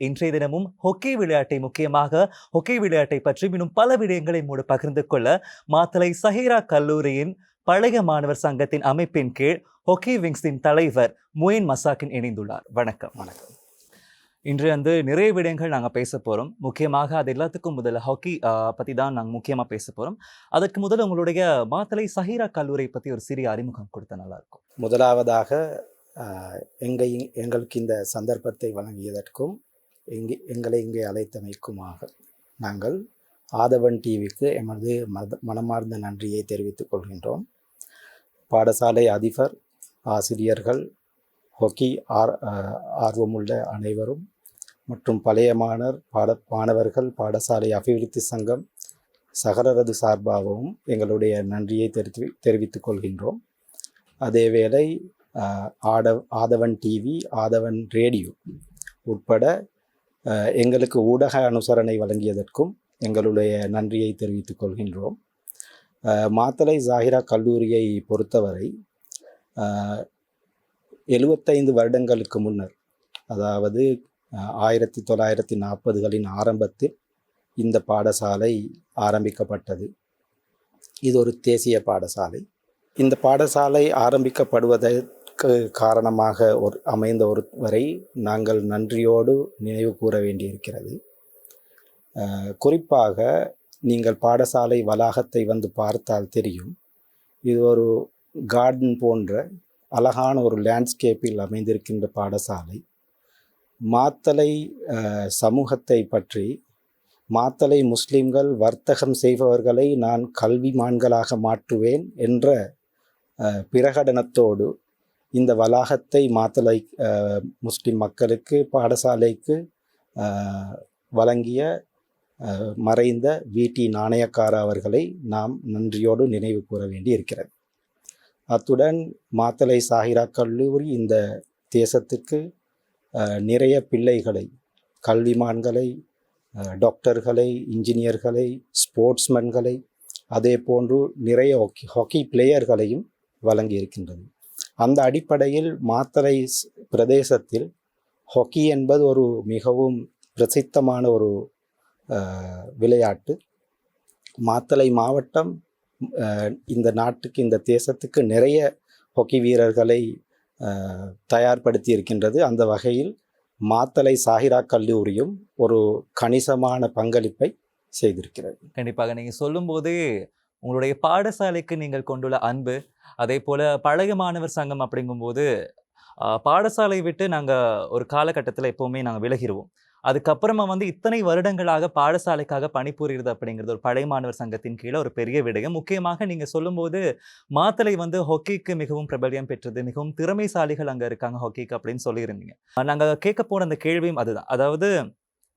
இன்றைய தினமும் ஹொக்கி விளையாட்டை முக்கியமாக ஹொக்கி விளையாட்டை பற்றி இன்னும் பல விடயங்களை மூடு பகிர்ந்து கொள்ள மாத்தலை சஹீரா கல்லூரியின் பழைய மாணவர் சங்கத்தின் அமைப்பின் கீழ் ஹொக்கி விங்ஸின் தலைவர் முயின் மசாக்கின் இணைந்துள்ளார். வணக்கம். வணக்கம். இன்று வந்து நிறைய விடயங்கள் நாங்கள் பேச போகிறோம் முக்கியமாக அது எல்லாத்துக்கும் முதல்ல ஹாக்கி பற்றி தான் நாங்கள் முக்கியமாக பேச போகிறோம் அதற்கு முதல்ல உங்களுடைய மாத்தலை சஹீரா கல்லூரியை பற்றி ஒரு சிறிய அறிமுகம் கொடுத்தா நல்லா இருக்கும் முதலாவதாக ஆஹ், எங்கை எங்களுக்கு இந்த சந்தர்ப்பத்தை வழங்கியதற்கும் எங்கே எங்களை இங்கே அழைத்தமைக்குமாக நாங்கள் ஆதவன் டிவிக்கு எமது மத மனமார்ந்த நன்றியை தெரிவித்துக் கொள்கின்றோம். பாடசாலை அதிபர் ஆசிரியர்கள் ஹொக்கி ஆர் ஆர்வமுள்ள அனைவரும் மற்றும் பழைய மாணவர் பாட மாணவர்கள் பாடசாலை அபிவிருத்தி சங்கம் சகலரது சார்பாகவும் எங்களுடைய நன்றியை தெரிவி தெரிவித்துக் கொள்கின்றோம். அதேவேளை ஆட ஆதவன் டிவி ஆதவன் ரேடியோ உட்பட எங்களுக்கு ஊடக அனுசரணை வழங்கியதற்கும் எங்களுடைய நன்றியை தெரிவித்துக் கொள்கின்றோம். மாத்தலை ஜாகிரா கல்லூரியை பொறுத்தவரை எழுபத்தைந்து வருடங்களுக்கு முன்னர் அதாவது ஆயிரத்தி தொள்ளாயிரத்தி நாற்பதுகளின் ஆரம்பத்தில் இந்த பாடசாலை ஆரம்பிக்கப்பட்டது. இது ஒரு தேசிய பாடசாலை. இந்த பாடசாலை ஆரம்பிக்கப்படுவதை ஆரம்பிக்கப்படுவதற்கு காரணமாக ஒரு அமைந்த ஒரு வரை நாங்கள் நன்றியோடு நினைவு கூற வேண்டியிருக்கிறது. குறிப்பாக நீங்கள் பாடசாலை வளாகத்தை வந்து பார்த்தால் தெரியும். இது ஒரு கார்டன் போன்ற அழகான ஒரு லேண்ட்ஸ்கேப்பில் அமைந்திருக்கின்ற பாடசாலை. மாத்தலை சமூகத்தை பற்றி மாத்தலை முஸ்லிம்கள் வர்த்தகம் செய்பவர்களை நான் கல்விமான்களாக மாற்றுவேன் என்ற பிரகடனத்தோடு இந்த வளாகத்தை மாத்தலை முஸ்லிம் மக்களுக்கு பாடசாலைக்கு வழங்கிய மறைந்த வீட்டி நாணயக்கார அவர்களை நாம் நன்றியோடு நினைவு கூற வேண்டி இருக்கிறது அத்துடன் மாத்தலை சாகிரா கல்லூரி இந்த தேசத்துக்கு நிறைய பிள்ளைகளை கல்விமான்களை டாக்டர்களை இன்ஜினியர்களை ஸ்போர்ட்ஸ்மேன்களை அதே போன்று நிறைய ஹாக்கி ஹாக்கி பிளேயர்களையும் வழங்கி இருக்கின்றது அந்த அடிப்படையில் மாத்தரை பிரதேசத்தில் ஹொக்கி என்பது ஒரு மிகவும் பிரசித்தமான ஒரு விளையாட்டு. மாத்தளை மாவட்டம் இந்த நாட்டுக்கு இந்த தேசத்துக்கு நிறைய ஹொக்கி வீரர்களை தயார்படுத்தி இருக்கின்றது. அந்த வகையில் மாத்தளை சாகிரா கல்லூரியும் ஒரு கணிசமான பங்களிப்பை செய்திருக்கிறது. கண்டிப்பாக. நீங்கள் சொல்லும்போது உங்களுடைய பாடசாலைக்கு நீங்கள் கொண்டுள்ள அன்பு அதே போல் பழைய மாணவர் சங்கம் அப்படிங்கும்போது பாடசாலை விட்டு நாங்கள் ஒரு காலகட்டத்தில் எப்போவுமே நாங்கள் விலகிடுவோம் அதுக்கப்புறமா வந்து இத்தனை வருடங்களாக பாடசாலைக்காக பணிபுரிகிறது அப்படிங்கிறது ஒரு பழைய மாணவர் சங்கத்தின் கீழே ஒரு பெரிய விடயம். முக்கியமாக நீங்கள் சொல்லும்போது மாத்தலை வந்து ஹாக்கிக்கு மிகவும் பிரபலியம் பெற்றது மிகவும் திறமைசாலிகள் அங்கே இருக்காங்க ஹாக்கிக்கு அப்படின்னு சொல்லியிருந்தீங்க. நாங்கள் கேட்க போன அந்த கேள்வியும் அதுதான். அதாவது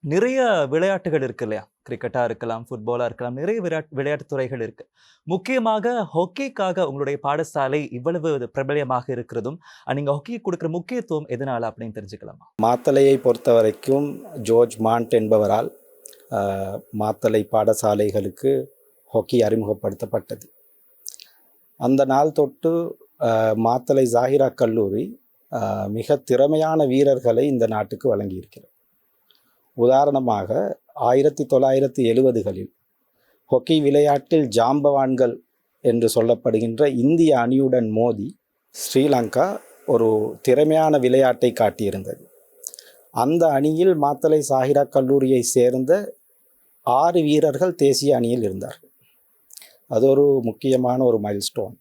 நிறைய விளையாட்டுகள் இருக்கு இல்லையா? கிரிக்கெட்டாக இருக்கலாம் ஃபுட்பாலாக இருக்கலாம் நிறைய விளையாட்டு துறைகள் இருக்குது முக்கியமாக ஹாக்கிக்காக உங்களுடைய பாடசாலை இவ்வளவு பிரபலமாக இருக்கிறதும் நீங்கள் ஹாக்கிக்கு ஹாக்கி கொடுக்குற முக்கியத்துவம் எதனால் அப்படின்னு தெரிஞ்சுக்கலாமா? மாத்தலையை பொறுத்த வரைக்கும் ஜோர்ஜ் மாண்ட் என்பவரால் மாத்தலை மாத்தளை பாடசாலைகளுக்கு ஹாக்கி அறிமுகப்படுத்தப்பட்டது. அந்த நாள் தொட்டு மாத்தலை மாத்தளை ஜாகிரா கல்லூரி மிக திறமையான வீரர்களை இந்த நாட்டுக்கு வழங்கியிருக்கிறது. உதாரணமாக ஆயிரத்தி தொள்ளாயிரத்தி எழுபதுகளில் ஹொக்கி விளையாட்டில் ஜாம்பவான்கள் என்று சொல்லப்படுகின்ற இந்திய அணியுடன் மோதி ஸ்ரீலங்கா ஒரு திறமையான விளையாட்டை காட்டியிருந்தது. அந்த அணியில் மாத்தலை சாகிரா கல்லூரியை சேர்ந்த ஆறு வீரர்கள் தேசிய அணியில் இருந்தார்கள் அது ஒரு முக்கியமான ஒரு மைல்ஸ்டோன்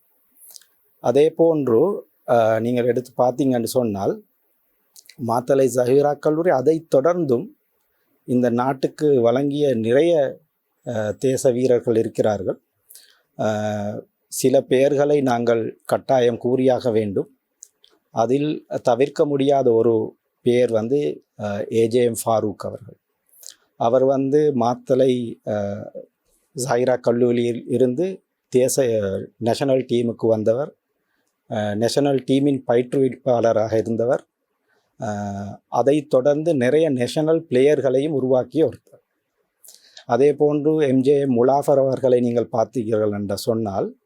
அதே போன்று நீங்கள் எடுத்து பார்த்தீங்கன்னு சொன்னால் மாத்தலை சஹீரா கல்லூரி அதைத் தொடர்ந்தும் இந்த நாட்டுக்கு வழங்கிய நிறைய தேச வீரர்கள் இருக்கிறார்கள். சில பெயர்களை நாங்கள் கட்டாயம் கூறியாக வேண்டும். அதில் தவிர்க்க முடியாத ஒரு பேர் வந்து ஏஜேஎம் ஃபாரூக் அவர்கள். அவர் வந்து மாத்தலை ஜாயிரா கல்லூரியில் இருந்து தேச நேஷனல் டீமுக்கு வந்தவர். நேஷனல் டீமின் பயிற்றுவிப்பாளராக இருந்தவர். அதை அதைத் தொடர்ந்து நிறைய நேஷனல் பிளேயர்களையும் உருவாக்கிய ஒருத்தர். அதே போன்று எம்ஜே முலாஃபர் அவர்களை நீங்கள் பார்த்தீர்கள் என்று சொன்னால்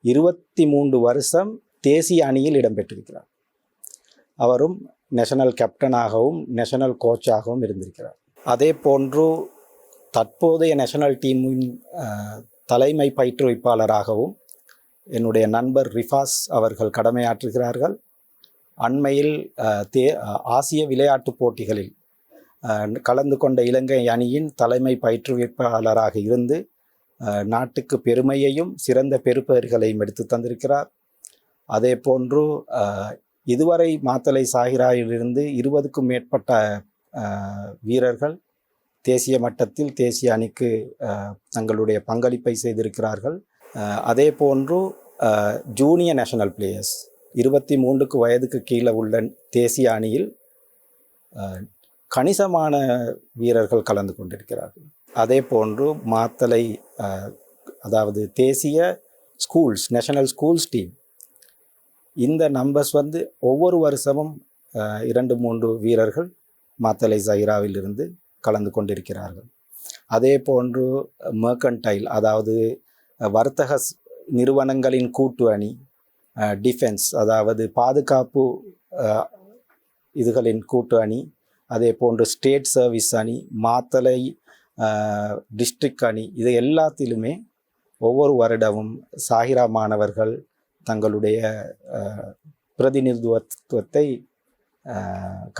இருபத்தி மூன்று வருஷம் தேசிய அணியில் இடம்பெற்றிருக்கிறார். அவரும் நேஷனல் கேப்டனாகவும் நேஷனல் கோச்சாகவும் இருந்திருக்கிறார். அதே போன்று தற்போதைய நேஷனல் டீமின் தலைமை பயிற்றுவிப்பாளராகவும் என்னுடைய நண்பர் ரிஃபாஸ் அவர்கள் கடமையாற்றுகிறார்கள். அண்மையில் தே ஆசிய விளையாட்டுப் போட்டிகளில் கலந்து கொண்ட இலங்கை அணியின் தலைமை பயிற்றுவிப்பாளராக இருந்து நாட்டுக்கு பெருமையையும் சிறந்த பெறுபேறுகளையும் எடுத்து தந்திருக்கிறார். அதே போன்று இதுவரை மாத்தலை சாகிராயிலிருந்து இருபதுக்கும் மேற்பட்ட வீரர்கள் தேசிய மட்டத்தில் தேசிய அணிக்கு தங்களுடைய பங்களிப்பை செய்திருக்கிறார்கள். அதே போன்று ஜூனியர் நேஷனல் பிளேயர்ஸ் இருபத்தி மூன்றுக்கு வயதுக்கு கீழே உள்ள தேசிய அணியில் கணிசமான வீரர்கள் கலந்து கொண்டிருக்கிறார்கள். அதே போன்று மாத்தலை அதாவது தேசிய ஸ்கூல்ஸ் நேஷனல் ஸ்கூல்ஸ் டீம். இந்த நம்பர்ஸ் வந்து ஒவ்வொரு வருஷமும் இரண்டு மூன்று வீரர்கள் மாத்தலை ஜைராவில் இருந்து கலந்து கொண்டிருக்கிறார்கள். அதே போன்று மெர்கன்டைல் அதாவது வர்த்தக நிறுவனங்களின் கூட்டு அணி டிஃபென்ஸ் அதாவது பாதுகாப்பு இதுகளின் கூட்டு அணி அதே போன்று ஸ்டேட் சர்வீஸ் அணி மாத்தலை டிஸ்ட்ரிக் அணி இது எல்லாத்திலுமே ஒவ்வொரு வருடமும் சாகிரா மாணவர்கள் தங்களுடைய பிரதிநிதித்துவத்தை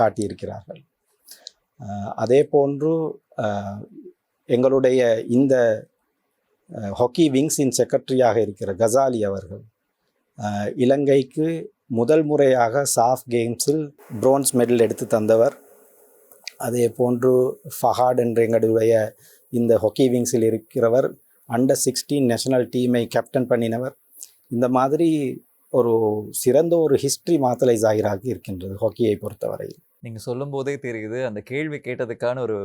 காட்டியிருக்கிறார்கள். அதே போன்று எங்களுடைய இந்த ஹாக்கி விங்ஸின் செக்ரட்டரியாக இருக்கிற கசாலி அவர்கள் இலங்கைக்கு முதல் முறையாக சாஃப் கேம்ஸில் ப்ரோன்ஸ் மெடல் எடுத்து தந்தவர். அதே போன்று ஃபஹாட் என்ற எங்களுடைய இந்த ஹாக்கி விங்ஸில் இருக்கிறவர் அண்டர் சிக்ஸ்டீன் நேஷனல் டீமை கேப்டன் பண்ணினவர். இந்த மாதிரி ஒரு சிறந்த ஒரு ஹிஸ்ட்ரி மாத்தலை ஜாகிராக இருக்கின்றது ஹாக்கியை பொறுத்தவரையில். நீங்கள் சொல்லும் போதே தெரியுது. அந்த கேள்வி கேட்டதுக்கான ஒரு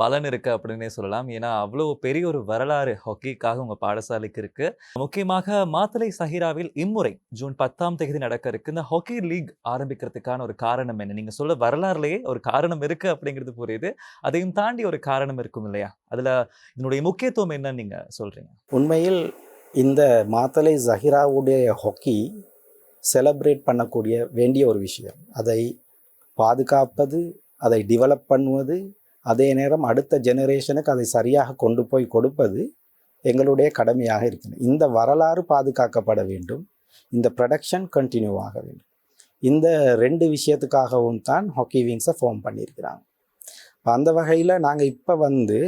பலன் இருக்குது அப்படின்னே சொல்லலாம். ஏன்னா அவ்வளோ பெரிய ஒரு வரலாறு ஹாக்கிக்காக உங்கள் பாடசாலைக்கு இருக்குது முக்கியமாக மாத்தலை சஹிராவில் இம்முறை ஜூன் பத்தாம் தேதி நடக்க இருக்கு. இந்த ஹாக்கி லீக் ஆரம்பிக்கிறதுக்கான ஒரு காரணம் என்ன? நீங்கள் சொல்ல வரலாறுலேயே ஒரு காரணம் இருக்குது அப்படிங்கிறது புரியுது. அதையும் தாண்டி ஒரு காரணம் இருக்கும் இல்லையா? அதில் இதனுடைய முக்கியத்துவம் என்னன்னு நீங்கள் சொல்கிறீங்க உண்மையில் இந்த மாத்தலை ஜஹிராவுடைய ஹாக்கி செலப்ரேட் பண்ணக்கூடிய வேண்டிய ஒரு விஷயம். அதை பாதுகாப்பது அதை டெவலப் பண்ணுவது அதே நேரம் அடுத்த ஜெனரேஷனுக்கு அதை சரியாக கொண்டு போய் கொடுப்பது எங்களுடைய கடமையாக இருக்கிறது. இந்த வரலாறு பாதுகாக்கப்பட வேண்டும். இந்த ப்ரொடக்ஷன் கண்டினியூ ஆக வேண்டும். இந்த ரெண்டு விஷயத்துக்காகவும் தான் ஹாக்கி விங்ஸை ஃபார்ம் பண்ணியிருக்கிறாங்க. இப்போ அந்த வகையில் நாங்கள் இப்போ வந்து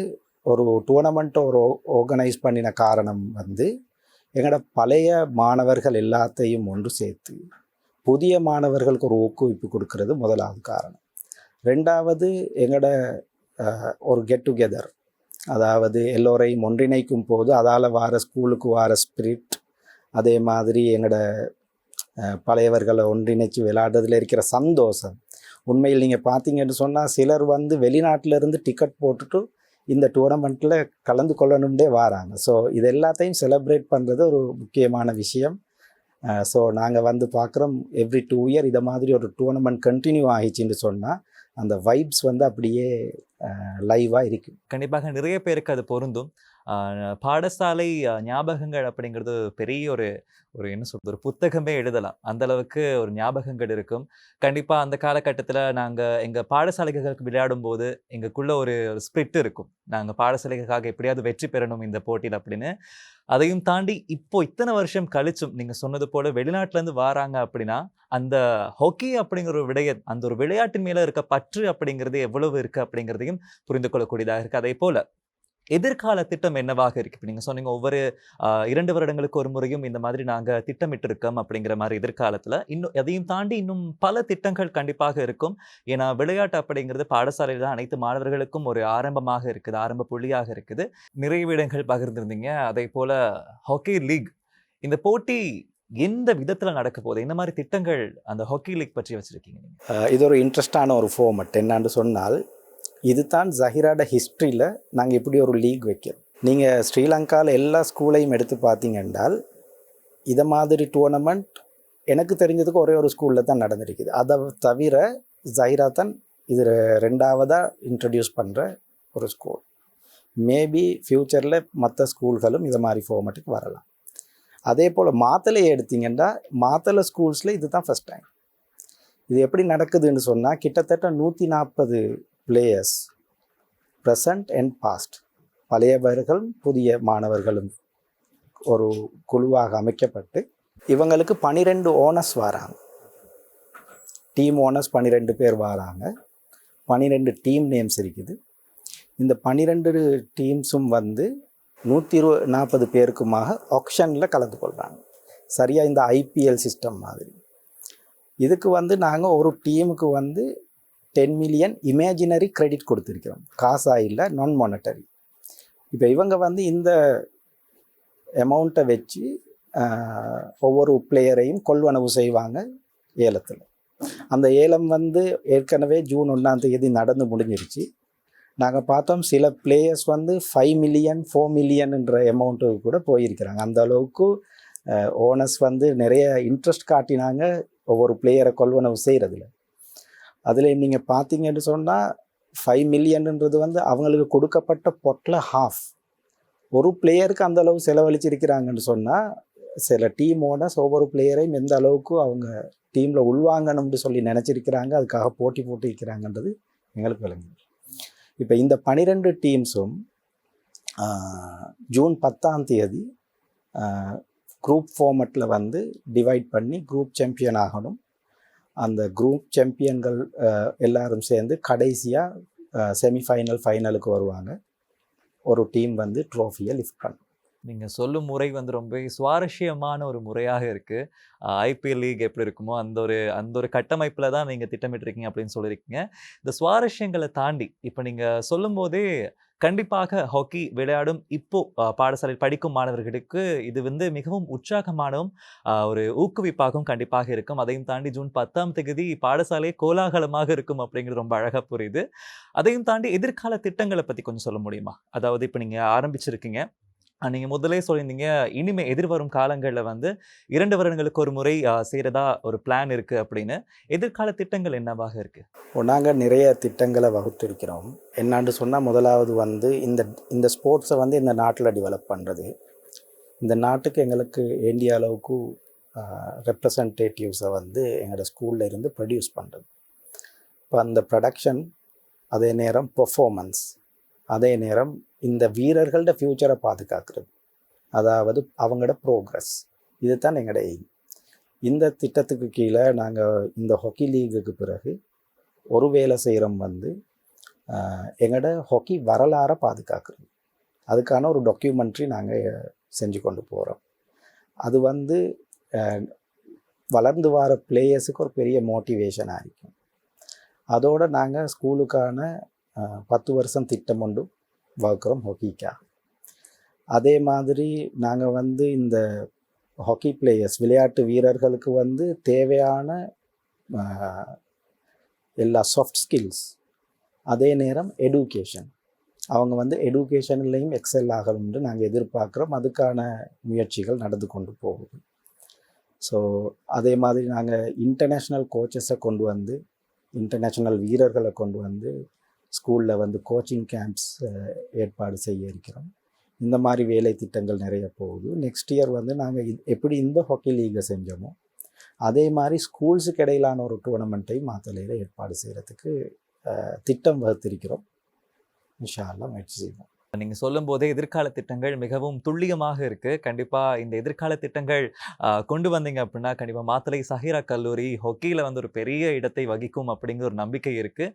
ஒரு டூர்னமெண்ட்டை ஒரு ஆர்கனைஸ் பண்ணின காரணம் வந்து எங்களோட பழைய மாணவர்கள் எல்லாத்தையும் ஒன்று சேர்த்து புதிய மாணவர்களுக்கு ஒரு ஊக்குவிப்பு கொடுக்கறது முதலாவது காரணம். ரெண்டாவது எங்களோட ஒரு கெட் டுகெதர் அதாவது எல்லோரையும் ஒன்றிணைக்கும் போது அதால் வார ஸ்கூலுக்கு வார ஸ்பிரிட் அதே மாதிரி எங்களோட பழையவர்களை ஒன்றிணைச்சு விளையாடுறதுல இருக்கிற சந்தோஷம். உண்மையில் நீங்கள் பார்த்தீங்கன்னு சொன்னால் சிலர் வந்து வெளிநாட்டிலேருந்து டிக்கெட் போட்டுட்டு இந்த டூர்னமெண்ட்டில் கலந்து கொள்ளணும்னே வராங்க. ஸோ இது எல்லாத்தையும் செலப்ரேட் பண்ணுறது ஒரு முக்கியமான விஷயம். ஸோ நாங்கள் வந்து பார்க்குறோம் எவ்ரி டூ இயர் இதை மாதிரி ஒரு டூர்னமெண்ட் கண்டினியூ ஆகிச்சின்னு சொன்னால் அந்த வைப்ஸ் வந்து அப்படியே லைவாக இருக்கும். கண்டிப்பாக நிறைய பேருக்கு அது பொருந்தும். பாடசாலை ஞாபகங்கள் அப்படிங்கிறது பெரிய ஒரு ஒரு என்ன சொல்கிறது ஒரு புத்தகமே எழுதலாம். அந்த அளவுக்கு ஒரு ஞாபகங்கள் இருக்கும். கண்டிப்பாக அந்த காலகட்டத்தில் நாங்கள் எங்கள் பாடசாலைகளுக்கு விளையாடும் போது எங்களுக்குள்ள ஒரு ஸ்பிரிட் இருக்கும். நாங்கள் பாடசாலைகளுக்காக எப்படியாவது வெற்றி பெறணும் இந்த போட்டியில் அப்படின்னு. அதையும் தாண்டி இப்போ இத்தனை வருஷம் கழிச்சும் நீங்கள் சொன்னது போல் வெளிநாட்டிலேருந்து வராங்க அப்படின்னா அந்த ஹாக்கி அப்படிங்கிற ஒரு விடய அந்த ஒரு விளையாட்டின் மேலே இருக்க பற்று அப்படிங்கிறது எவ்வளவு இருக்குது அப்படிங்கிறதையும் புரிந்து கொள்ளக்கூடியதாக இருக்கு. அதே போல எதிர்கால திட்டம் என்னவாக இருக்கு? இப்போ நீங்க சொன்னீங்க ஒவ்வொரு இரண்டு வருடங்களுக்கு ஒரு முறையும் இந்த மாதிரி நாங்க திட்டமிட்டிருக்கோம் அப்படிங்கிற மாதிரி எதிர்காலத்தில். இன்னும் அதையும் தாண்டி இன்னும் பல திட்டங்கள் கண்டிப்பாக இருக்கும். ஏன்னா விளையாட்டு அப்படிங்கிறது பாடசாலையில் தான் அனைத்து மாணவர்களுக்கும் ஒரு ஆரம்பமாக இருக்குது ஆரம்ப புள்ளியாக இருக்குது. நிறைவிடங்கள் பகிர்ந்திருந்தீங்க. அதே போல ஹாக்கி லீக் இந்த போட்டி எந்த விதத்தில் நடக்க போகுது? இந்த மாதிரி திட்டங்கள் அந்த ஹாக்கி லீக் பற்றி வச்சுருக்கீங்க அஹ் இது ஒரு இன்ட்ரெஸ்டான ஒரு ஃபார்மட் என்னான்னு சொன்னால் இது தான் ஜஹிராட ஹிஸ்ட்ரியில் நாங்கள் இப்படி ஒரு லீக் வைக்கிறோம். நீங்கள் ஸ்ரீலங்காவில் எல்லா ஸ்கூலையும் எடுத்து பார்த்தீங்கன்றால் இதை மாதிரி டூர்னமெண்ட் எனக்கு தெரிஞ்சதுக்கு ஒரே ஒரு ஸ்கூலில் தான் நடந்திருக்குது. அதை தவிர ஜஹிரா தான் இது ரெண்டாவதாக இன்ட்ரடியூஸ் பண்ணுற ஒரு ஸ்கூல் மேபி ஃப்யூச்சரில் மற்ற ஸ்கூல்களும் இதை மாதிரி ஃபார்மேட்டுக்கு வரலாம். அதே போல் மாத்தலையை எடுத்தீங்கன்னா மாத்தலை ஸ்கூல்ஸில் இது தான் ஃபஸ்ட் டைம் இது எப்படி நடக்குதுன்னு சொன்னால் கிட்டத்தட்ட நூற்றி நாற்பது பிளேயர்ஸ் ப்ரெசண்ட் அண்ட் பாஸ்ட் பழையவர்களும் புதிய மாணவர்களும் ஒரு குழுவாக அமைக்கப்பட்டு இவங்களுக்கு பனிரெண்டு ஓனர்ஸ் வராங்க. டீம் ஓனர்ஸ் பன்னிரெண்டு பேர் வராங்க. பன்னிரெண்டு டீம் நேம்ஸ் இருக்குது. இந்த பன்னிரெண்டு டீம்ஸும் வந்து நூற்றி இரு நாற்பது பேருக்குமாக ஆக்ஷனில் கலந்து கொள்கிறாங்க சரியாக இந்த ஐபிஎல் சிஸ்டம் மாதிரி. இதுக்கு வந்து நாங்கள் ஒரு டீமுக்கு வந்து டென் மில்லியன் இமேஜினரி கிரெடிட் கொடுத்துருக்கிறோம். காசாக இல்லை நான் மானிட்டரி இப்போ இவங்க வந்து இந்த அமௌண்ட்டை வச்சு ஒவ்வொரு பிளேயரையும் கொள்வனவு செய்வாங்க ஏலத்தில். அந்த ஏலம் வந்து ஏற்கனவே ஜூன் ஒன்றாம் தேதி நடந்து முடிஞ்சிருச்சு. நாங்கள் பார்த்தோம் சில பிளேயர்ஸ் வந்து ஃபைவ் மில்லியன் ஃபோர் மில்லியன்ன்ற அமௌண்ட்டுக்கு கூட போயிருக்கிறாங்க. அந்த அளவுக்கு ஓனர்ஸ் வந்து நிறைய இன்ட்ரெஸ்ட் காட்டினாங்க. ஒவ்வொரு பிளேயரை கொள்வனவு செய்கிறதுல அதில் நீங்கள் பார்த்தீங்கன்னு சொன்னால் ஃபைவ் மில்லியன்ன்றது வந்து அவங்களுக்கு கொடுக்கப்பட்ட பொட்டில் ஹாஃப் ஒரு பிளேயருக்கு அந்த அளவு செலவழிச்சிருக்கிறாங்கன்னு சொன்னால் சில டீம் ஓனர்ஸ் ஒவ்வொரு பிளேயரையும் எந்த அளவுக்கு அவங்க டீமில் உள்வாங்கணும்னு சொல்லி நினச்சிருக்கிறாங்க அதுக்காக போட்டி போட்டிருக்கிறாங்கன்றது எங்களுக்கு விளங்குது. இப்போ இந்த பனிரெண்டு டீம்ஸும் ஜூன் பத்தாம் தேதி குரூப் ஃபார்மெட்டில் வந்து டிவைட் பண்ணி குரூப் சாம்பியன் ஆகணும். அந்த குரூப் சாம்பியன்கள் எல்லாரும் சேர்ந்து கடைசியாக செமிஃபைனல் ஃபைனலுக்கு வருவாங்க. ஒரு டீம் வந்து ட்ரோஃபியை லிஃப்ட் பண்ணும் நீங்கள் சொல்லும் முறை வந்து ரொம்ப சுவாரஸ்யமான ஒரு முறையாக இருக்குது ஐபிஎல் லீக் எப்படி இருக்குமோ அந்த ஒரு அந்த ஒரு கட்டமைப்பில் தான் நீங்கள் திட்டமிட்டிருக்கீங்க அப்படின்னு சொல்லியிருக்கீங்க. இந்த சுவாரஸ்யங்களை தாண்டி இப்போ நீங்கள் சொல்லும்போதே கண்டிப்பாக ஹாக்கி விளையாடும் இப்போ பாடசாலையில் படிக்கும் மாணவர்களுக்கு இது வந்து மிகவும் உற்சாகமானவும் ஒரு ஊக்குவிப்பாகவும் கண்டிப்பாக இருக்கும். அதையும் தாண்டி ஜூன் பத்தாம் தேதி பாடசாலை கோலாகலமாக இருக்கும் அப்படிங்கிறது ரொம்ப அழகாக புரியுது. அதையும் தாண்டி எதிர்கால திட்டங்களை பற்றி கொஞ்சம் சொல்ல முடியுமா? அதாவது இப்போ நீங்கள் ஆரம்பிச்சிருக்கீங்க. நீங்கள் முதலே சொல்லியிருந்தீங்க. இனிமே எதிர்வரும் காலங்களில் வந்து இரண்டு வருடங்களுக்கு ஒரு முறை செய்கிறதா ஒரு பிளான் இருக்குது அப்படின்னு. எதிர்கால திட்டங்கள் என்னவாக இருக்குது நாங்கள் நிறைய திட்டங்களை வகுத்திருக்கிறோம். என்னான்னு சொன்னால் முதலாவது வந்து இந்த இந்த ஸ்போர்ட்ஸை வந்து இந்த நாட்டில் டெவலப் பண்ணுறது இந்த நாட்டுக்கு எங்களுக்கு வேண்டிய அளவுக்கு ரெப்ரசன்டேட்டிவ்ஸை வந்து எங்களோட ஸ்கூலில் இருந்து ப்ரொடியூஸ் பண்ணுறது இப்போ அந்த ப்ரொடக்ஷன் அதே நேரம் பெர்ஃபார்மன்ஸ் அதே நேரம் இந்த வீரர்களோட ஃப்யூச்சரை பாதுகாக்கிறது. அதாவது அவங்களோட ப்ரோக்ரஸ் இதுதான் எங்களோட எய்ம் இந்த திட்டத்துக்கு கீழே நாங்கள் இந்த ஹாக்கி லீகுக்கு பிறகு ஒரு வேலை செய்கிறோம் வந்து எங்களோட ஹாக்கி வரலாறை பாதுகாக்கிறது. அதுக்கான ஒரு டாக்குமெண்ட்ரி நாங்கள் செஞ்சு கொண்டு போகிறோம் அது வந்து வளர்ந்து வர பிளேயர்ஸுக்கு ஒரு பெரிய மோட்டிவேஷனாக இருக்கும். அதோடு நாங்கள் ஸ்கூலுக்கான பத்து வருஷம் திட்டம் ஒன்று வளர்க்குறோம் ஹாக்கிக்காக அதே மாதிரி நாங்கள் வந்து இந்த ஹாக்கி பிளேயர்ஸ் விளையாட்டு வீரர்களுக்கு வந்து தேவையான எல்லா சாஃப்ட் ஸ்கில்ஸ் அதே நேரம் எடுகேஷன் அவங்க வந்து எடுகேஷன்லேயும் எக்ஸல் ஆகணும்னு நாங்கள் எதிர்பார்க்குறோம். அதுக்கான முயற்சிகள் நடந்து கொண்டு போகுது. ஸோ அதே மாதிரி நாங்கள் இன்டர்நேஷ்னல் கோச்சஸை கொண்டு வந்து இன்டர்நேஷ்னல் வீரர்களை கொண்டு வந்து ஸ்கூலில் வந்து கோச்சிங் கேம்ப்ஸ் ஏற்பாடு செய்ய இருக்கிறோம். இந்த மாதிரி வேலை திட்டங்கள் நிறைய போகுது. நெக்ஸ்ட் இயர் வந்து நாங்கள் எப்படி இந்த ஹாக்கி லீகை செஞ்சோமோ அதே மாதிரி ஸ்கூல்ஸுக்கு இடையிலான ஒரு டூர்னமெண்ட்டையும் மாத்தலையில் ஏற்பாடு செய்கிறதுக்கு திட்டம் வகுத்திருக்கிறோம். இன்ஷா முயற்சி செய்வோம். நீங்க சொல்லும் போதே எதிர்கால திட்டங்கள் மிகவும் துல்லியமாக இருக்கு. கண்டிப்பா இந்த எதிர்கால திட்டங்கள் கொண்டு வந்தீங்க அப்படின்னா கண்டிப்பா மாத்தலை சஹிரா கல்லூரி ஹொக்கியில வந்து ஒரு பெரிய இடத்தை வகிக்கும் அப்படிங்கிற ஒரு நம்பிக்கை இருக்கு.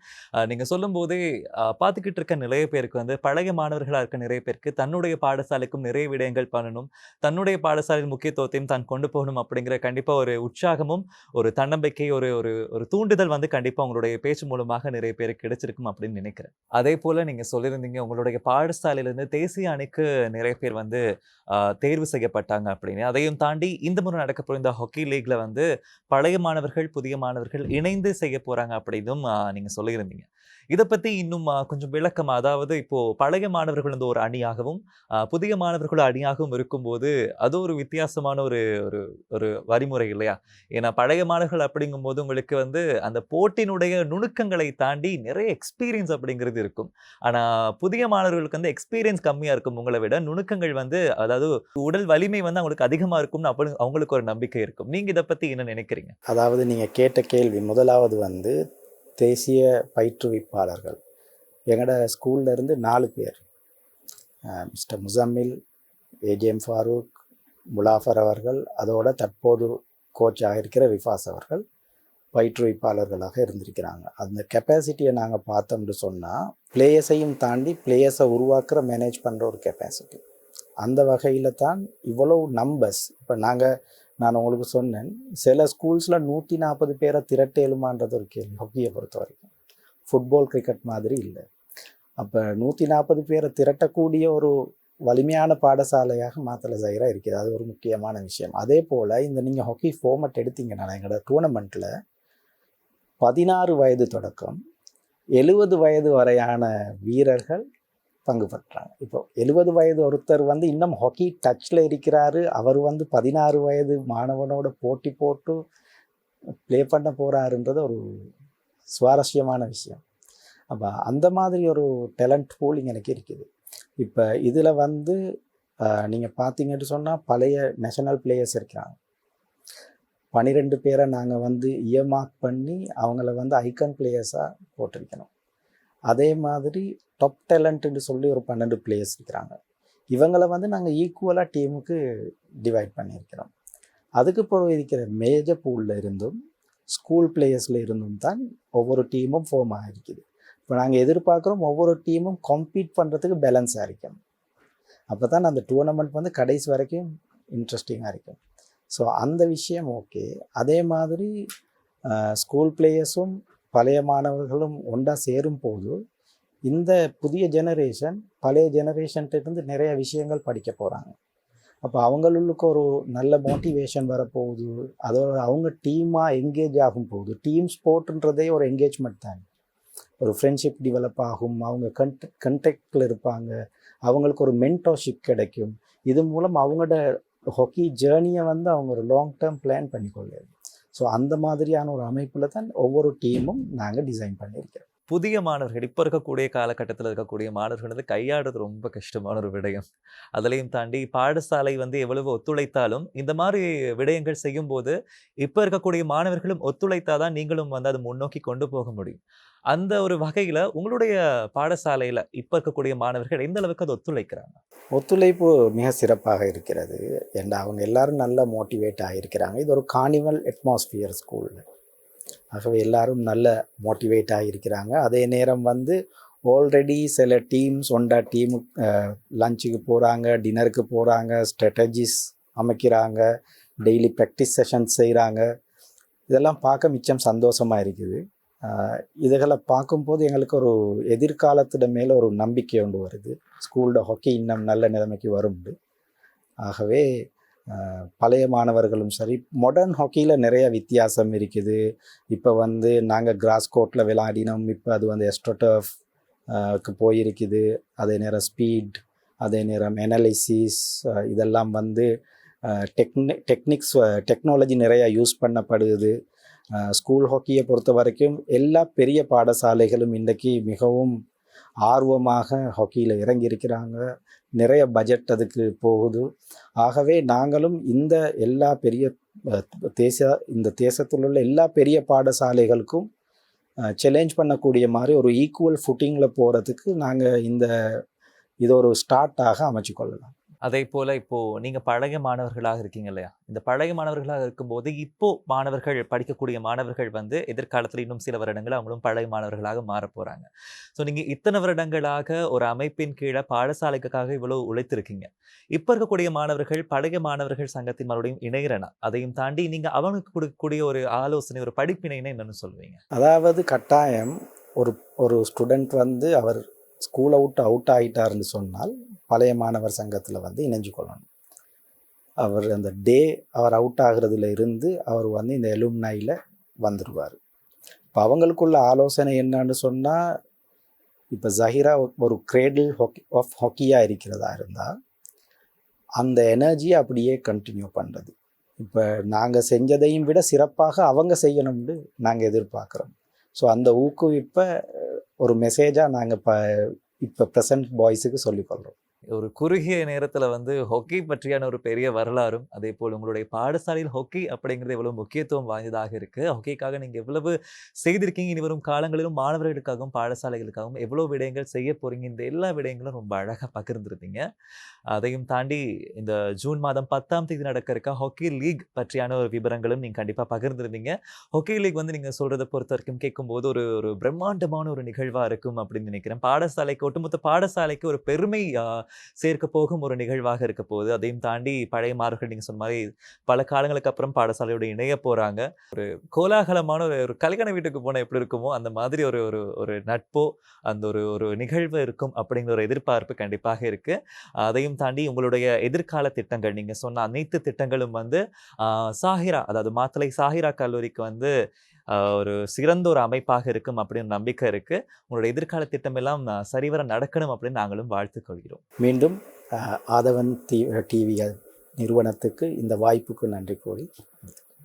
நீங்க சொல்லும் போதே ஆஹ், பார்த்துக்கிட்டு இருக்க நிறைய பேருக்கு வந்து பழைய மாணவர்களா இருக்க நிறைய பேருக்கு தன்னுடைய பாடசாலைக்கும் நிறைய விடயங்கள் பண்ணணும். தன்னுடைய பாடசாலையின் முக்கியத்துவத்தையும் தான் கொண்டு போகணும் அப்படிங்கிற கண்டிப்பா ஒரு உற்சாகமும் ஒரு தன்னம்பிக்கை ஒரு ஒரு ஒரு தூண்டுதல் வந்து கண்டிப்பா உங்களுடைய பேச்சு மூலமாக நிறைய பேருக்கு கிடைச்சிருக்கும் அப்படின்னு நினைக்கிறேன். அதே போல நீங்க சொல்லியிருந்தீங்க உங்களுடைய பாடசாலை பாடசாலையிலிருந்து தேசிய அணிக்கு நிறைய பேர் வந்து ஆஹ், தேர்வு செய்யப்பட்டாங்க அப்படின்னு. அதையும் தாண்டி இந்த முறை நடக்க போகிற இந்த ஹாக்கி லீக்ல வந்து பழைய மாணவர்கள் புதிய மாணவர்கள் இணைந்து செய்ய போறாங்க அப்படின்னும் நீங்க சொல்லியிருந்தீங்க. இதை பற்றி இன்னும் கொஞ்சம் விளக்கமாக அதாவது இப்போது பழைய மாணவர்கள் வந்து ஒரு அணியாகவும் புதிய மாணவர்கள் அணியாகவும் இருக்கும்போது அது ஒரு வித்தியாசமான ஒரு ஒரு ஒரு வழிமுறை இல்லையா? ஏன்னா பழைய மாணவர்கள் அப்படிங்கும்போது உங்களுக்கு வந்து அந்த போட்டியினுடைய நுணுக்கங்களை தாண்டி நிறைய எக்ஸ்பீரியன்ஸ் அப்படிங்கிறது இருக்கும். ஆனால் புதிய மாணவர்களுக்கு வந்து எக்ஸ்பீரியன்ஸ் கம்மியாக இருக்கும் உங்களை விட நுணுக்கங்கள் வந்து அதாவது உடல் வலிமை வந்து அவங்களுக்கு அதிகமாக இருக்கும்னு அப்படி அவங்களுக்கு ஒரு நம்பிக்கை இருக்கும். நீங்கள் இதை பற்றி என்ன நினைக்கிறீங்க? அதாவது நீங்கள் கேட்ட கேள்வி முதலாவது வந்து தேசிய பயிற்றுவிப்பாளர்கள். எங்களோட ஸ்கூல்ல இருந்து நாலு பேர். மிஸ்டர் முசம்மில் ஏஜிஎம் ஃபாரூக் முலாஃபர் அவர்கள் அதோட தற்போது கோச்சாக இருக்கிற ரிஃபாஸ் அவர்கள் பயிற்றுவிப்பாளர்களாக இருந்திருக்கிறாங்க. அந்த கெப்பாசிட்டியை நாங்கள் பார்த்தோம்னு சொன்னால் பிளேயர்ஸையும் தாண்டி பிளேயர்ஸை உருவாக்குற மேனேஜ் பண்ணுற ஒரு கெப்பாசிட்டி அந்த வகையில் தான் இவ்வளவு நம்பர்ஸ் இப்போ நாங்கள் நான் உங்களுக்கு சொன்னேன் சில ஸ்கூல்ஸில் நூற்றி நாற்பது பேரை திரட்டேலுமான்றது ஒரு கேள்வி. ஹாக்கியை பொறுத்த வரைக்கும். ஃபுட்பால் கிரிக்கெட் மாதிரி இல்லை. அப்போ நூற்றி நாற்பது பேரை திரட்டக்கூடிய ஒரு வலிமையான பாடசாலையாக மாத்தலை ஜைரா இருக்குது. அது ஒரு முக்கியமான விஷயம். அதே போல் இந்த நீங்கள் ஹாக்கி ஃபார்மட் எடுத்தீங்கன்னா எங்களோட டூர்னமெண்ட்டில் பதினாறு வயது தொடக்கம் எழுபது வயது வரையான வீரர்கள் பங்கு பெற்றாங்க. இப்போ எழுபது வயது ஒருத்தர் வந்து இன்னும் ஹாக்கி டச்சில் இருக்கிறாரு. அவர் வந்து பதினாறு வயது மாணவனோட போட்டி போட்டு ப்ளே பண்ண போகிறாருன்றது ஒரு சுவாரஸ்யமான விஷயம். அப்போ அந்த மாதிரி ஒரு டேலண்ட் பூல் எனக்கு இருக்குது. இப்போ இதில் வந்து நீங்கள் பார்த்தீங்கன்னு சொன்னால் பழைய நேஷனல் பிளேயர்ஸ் இருக்கிறாங்க. பன்னிரெண்டு பேரை நாங்கள் வந்து இயமாக் பண்ணி அவங்கள வந்து ஐக்கன் பிளேயர்ஸாக போட்டிருக்கணும். அதே மாதிரி டாப் டேலண்ட்னு சொல்லி ஒரு பன்னெண்டு பிளேயர்ஸ் இருக்கிறாங்க. இவங்களை வந்து நாங்கள் ஈக்குவலாக டீமுக்கு டிவைட் பண்ணியிருக்கிறோம். அதுக்கு பிறகு இருக்கிற மேஜர் பூலில் இருந்தும் ஸ்கூல் பிளேயர்ஸில் இருந்தும் தான் ஒவ்வொரு டீமும் ஃபார்ம் ஆகிருக்குது. இப்போ நாங்கள் எதிர்பார்க்குறோம் ஒவ்வொரு டீமும் கம்பீட் பண்ணுறதுக்கு பேலன்ஸாக இருக்கும். அப்போ தான் அந்த டூர்னமெண்ட் வந்து கடைசி வரைக்கும் இன்ட்ரெஸ்டிங்காக இருக்கும். ஸோ அந்த விஷயம் ஓகே அதே மாதிரி ஸ்கூல் பிளேயர்ஸும் பழைய மாணவர்களும் ஒன்றா சேரும் போது இந்த புதிய ஜெனரேஷன் பழைய ஜெனரேஷன்கிட்ட நிறைய விஷயங்கள் படிக்க போகிறாங்க அப்போ அவங்களுக்கு ஒரு நல்ல மோட்டிவேஷன் வரப்போகுது. அதோட அவங்க டீமாக எங்கேஜ் ஆகும் போகுது டீம் ஸ்போர்ட்ன்றதே ஒரு என்கேஜ்மெண்ட் தான். ஒரு ஃப்ரெண்ட்ஷிப் டெவலப் ஆகும் அவங்க கண்ட் கண்டெக்டில் இருப்பாங்க. அவங்களுக்கு ஒரு மென்டோர்ஷிப் கிடைக்கும். இது மூலம் அவங்களோட ஹாக்கி ஜேர்னியை வந்து அவங்க ஒரு லாங் டேர்ம் பிளான் பண்ணிக்கொள்ளுது ஸோ அந்த மாதிரியான ஒரு அமைப்பில் தான் ஒவ்வொரு டீமும் நாங்கள் டிசைன் பண்ணியிருக்கிறோம். புதிய மாணவர்கள் இப்போ இருக்கக்கூடிய காலகட்டத்தில் இருக்கக்கூடிய மாணவர்கள் வந்து கையாடுறது ரொம்ப கஷ்டமான ஒரு விடயம். அதுலேயும் தாண்டி பாடசாலை வந்து எவ்வளவு ஒத்துழைத்தாலும் இந்த மாதிரி விடயங்கள் செய்யும்போது இப்போ இருக்கக்கூடிய மாணவர்களும் ஒத்துழைத்தால் தான் நீங்களும் வந்து அதை முன்னோக்கி கொண்டு போக முடியும். அந்த ஒரு வகையில் உங்களுடைய பாடசாலையில் இப்போ இருக்கக்கூடிய மாணவர்கள் எந்த அளவுக்கு அதை ஒத்துழைக்கிறாங்க? ஒத்துழைப்பு மிக சிறப்பாக இருக்கிறது. ஏன்னா அவங்க எல்லாரும் நல்லா மோட்டிவேட் ஆகியிருக்கிறாங்க. இது ஒரு கார்னிவல் அட்மாஸ்பியர் ஸ்கூலில் ஆகவே எல்லாரும் நல்ல மோட்டிவேட் ஆகியிருக்கிறாங்க அதே நேரம் வந்து ஆல்ரெடி சில டீம்ஸ் ஒண்டா டீமு லஞ்சுக்கு போகிறாங்க டின்னருக்கு போகிறாங்க ஸ்ட்ராட்டஜிஸ் அமைக்கிறாங்க டெய்லி ப்ராக்டிஸ் செஷன்ஸ் செய்கிறாங்க இதெல்லாம் பார்க்க மிச்சம் சந்தோஷமாக இருக்குது. இதுகளை பார்க்கும்போது எங்களுக்கு ஒரு எதிர்காலத்திட மேலே ஒரு நம்பிக்கை ஒன்று வருது. ஸ்கூலோட ஹாக்கி இன்னும் நல்ல நிலைமைக்கு வரும்ண்டு ஆகவே பழைய மாணவர்களும் சரி மாடர்ன் ஹாக்கியில் நிறைய வித்தியாசம் இருக்குது. இப்போ வந்து நாங்கள் கிராஸ் கோர்ட்டில் விளையாடினோம். இப்போ அது வந்து எஸ்ட்ரோட்டர்ஃப்க்கு போயிருக்குது. அதே நேரம் ஸ்பீட் அதே நேரம் அனலைசிஸ் இதெல்லாம் வந்து டெக்னி டெக்னிக்ஸ் டெக்னாலஜி நிறையா யூஸ் பண்ணப்படுது. ஸ்கூல் ஹாக்கியை பொறுத்த வரைக்கும் எல்லா பெரிய பாடசாலைகளும் இன்றைக்கி மிகவும் ஆர்வமாக ஹாக்கியில் இறங்கியிருக்கிறாங்க. நிறைய பட்ஜெட் அதுக்கு போகுது. ஆகவே நாங்களும் இந்த எல்லா பெரிய தேச இந்த தேசத்தில் உள்ள எல்லா பெரிய பாடசாலைகளுக்கும் சேலஞ்ச் பண்ணக்கூடிய மாதிரி ஒரு ஈக்குவல் ஃபுட்டிங்கில் போகிறதுக்கு நாங்கள் இந்த இது ஒரு ஸ்டார்ட்டாக அமைச்சுக்கொள்ளலாம். அதே போல் இப்போது நீங்கள் பழைய மாணவர்களாக இருக்கீங்க இல்லையா? இந்த பழைய மாணவர்களாக இருக்கும்போது இப்போது மாணவர்கள் படிக்கக்கூடிய மாணவர்கள் வந்து எதிர்காலத்தில் இன்னும் சில வருடங்கள் அவங்களும் பழைய மாணவர்களாக மாற போகிறாங்க ஸோ நீங்கள் இத்தனை வருடங்களாக ஒரு அமைப்பின் கீழே பாடசாலைக்காக இவ்வளோ உழைத்திருக்கீங்க. இப்போ இருக்கக்கூடிய மாணவர்கள் பழைய மாணவர்கள் சங்கத்தின் மறுபடியும் இணைகிறனா அதையும் தாண்டி நீங்கள் அவனுக்கு கொடுக்கக்கூடிய ஒரு ஆலோசனை ஒரு படிப்பினைன்னு என்னென்னு சொல்லுவீங்க? அதாவது கட்டாயம் ஒரு ஒரு ஸ்டூடெண்ட் வந்து அவர் ஸ்கூலை விட்டு அவுட் ஆகிட்டாருன்னு சொன்னால் பழைய மாணவர் சங்கத்தில் வந்து இணைஞ்சு கொள்ளணும். அவர் அந்த டே அவர் அவுட் ஆகுறதுல இருந்து அவர் வந்து இந்த எலும்னாயில் வந்துடுவார் இப்போ அவங்களுக்குள்ள ஆலோசனை என்னன்னு சொன்னால் இப்போ ஜஹீரா ஒரு கிரேடில் ஹொக்கி ஆஃப் ஹாக்கியாக இருக்கிறதா இருந்தால் அந்த எனர்ஜியை அப்படியே கண்டினியூ பண்ணுறது இப்போ நாங்கள் செஞ்சதையும் விட சிறப்பாக அவங்க செய்யணும்னு நாங்கள் எதிர்பார்க்குறோம். ஸோ அந்த ஊக்குவிப்பை ஒரு மெசேஜாக நாங்கள் இப்போ இப்போ ப்ரெசன்ட் பாய்ஸுக்கு சொல்லிக்கொள்கிறோம் ஒரு குறுகிய நேரத்தில் வந்து ஹொக்கி பற்றியான ஒரு பெரிய வரலாறும் அதே போல் உங்களுடைய பாடசாலையில் ஹொக்கி அப்படிங்கிறது எவ்வளவு முக்கியத்துவம் வாய்ந்ததாக இருக்குது ஹொக்கிக்காக நீங்கள் எவ்வளவு செய்திருக்கீங்க? இனி வரும் காலங்களிலும் மாணவர்களுக்காகவும் பாடசாலைகளுக்காகவும் எவ்வளோ விடயங்கள் செய்ய போகிறீங்க இந்த எல்லா விடயங்களும் ரொம்ப அழகாக பகிர்ந்துருந்தீங்க. அதையும் தாண்டி இந்த ஜூன் மாதம் பத்தாம் தேதி நடக்க இருக்க ஹாக்கி லீக் பற்றியான ஒரு விவரங்களும் நீங்கள் கண்டிப்பாக பகிர்ந்துருந்தீங்க. ஹாக்கி லீக் வந்து நீங்கள் சொல்கிறத பொறுத்த வரைக்கும் கேட்கும்போது ஒரு ஒரு பிரம்மாண்டமான ஒரு நிகழ்வாக இருக்கும் அப்படின்னு நினைக்கிறேன். பாடசாலைக்கு ஒட்டுமொத்த பாடசாலைக்கு ஒரு பெருமை சேர்க்க போகும் ஒரு நிகழ்வாக இருக்க போகுது. அதையும் தாண்டி பழைய மாணவர்கள் நீங்கள் சொன்ன மாதிரி பல காலங்களுக்கு அப்புறம் பாடசாலையோட இணைய போகிறாங்க ஒரு கோலாகலமான ஒரு ஒரு கல்யாண வீட்டுக்கு போனால் எப்படி இருக்குமோ அந்த மாதிரி ஒரு ஒரு ஒரு நட்போ அந்த ஒரு ஒரு நிகழ்வு இருக்கும் அப்படிங்கிற ஒரு எதிர்பார்ப்பு கண்டிப்பாக இருக்கு. அதையும் தாண்டி உங்களுடைய எதிர்கால திட்டங்கள் நீங்கள் சொன்ன அனைத்து திட்டங்களும் வந்து சாஹிரா அதாவது மாத்தலை சாஹிரா கல்லூரிக்கு வந்து ஒரு சிறந்த ஒரு அமைப்பாக இருக்கும் அப்படின்னு நம்பிக்கை இருக்கு. உங்களுடைய எதிர்கால திட்டம் எல்லாம் சரிவர நடக்கணும் அப்படின்னு நாங்களும் வாழ்த்து கொள்கிறோம். மீண்டும் ஆதவன் டி டிவி நிறுவனத்துக்கு இந்த வாய்ப்புக்கு நன்றி கூறி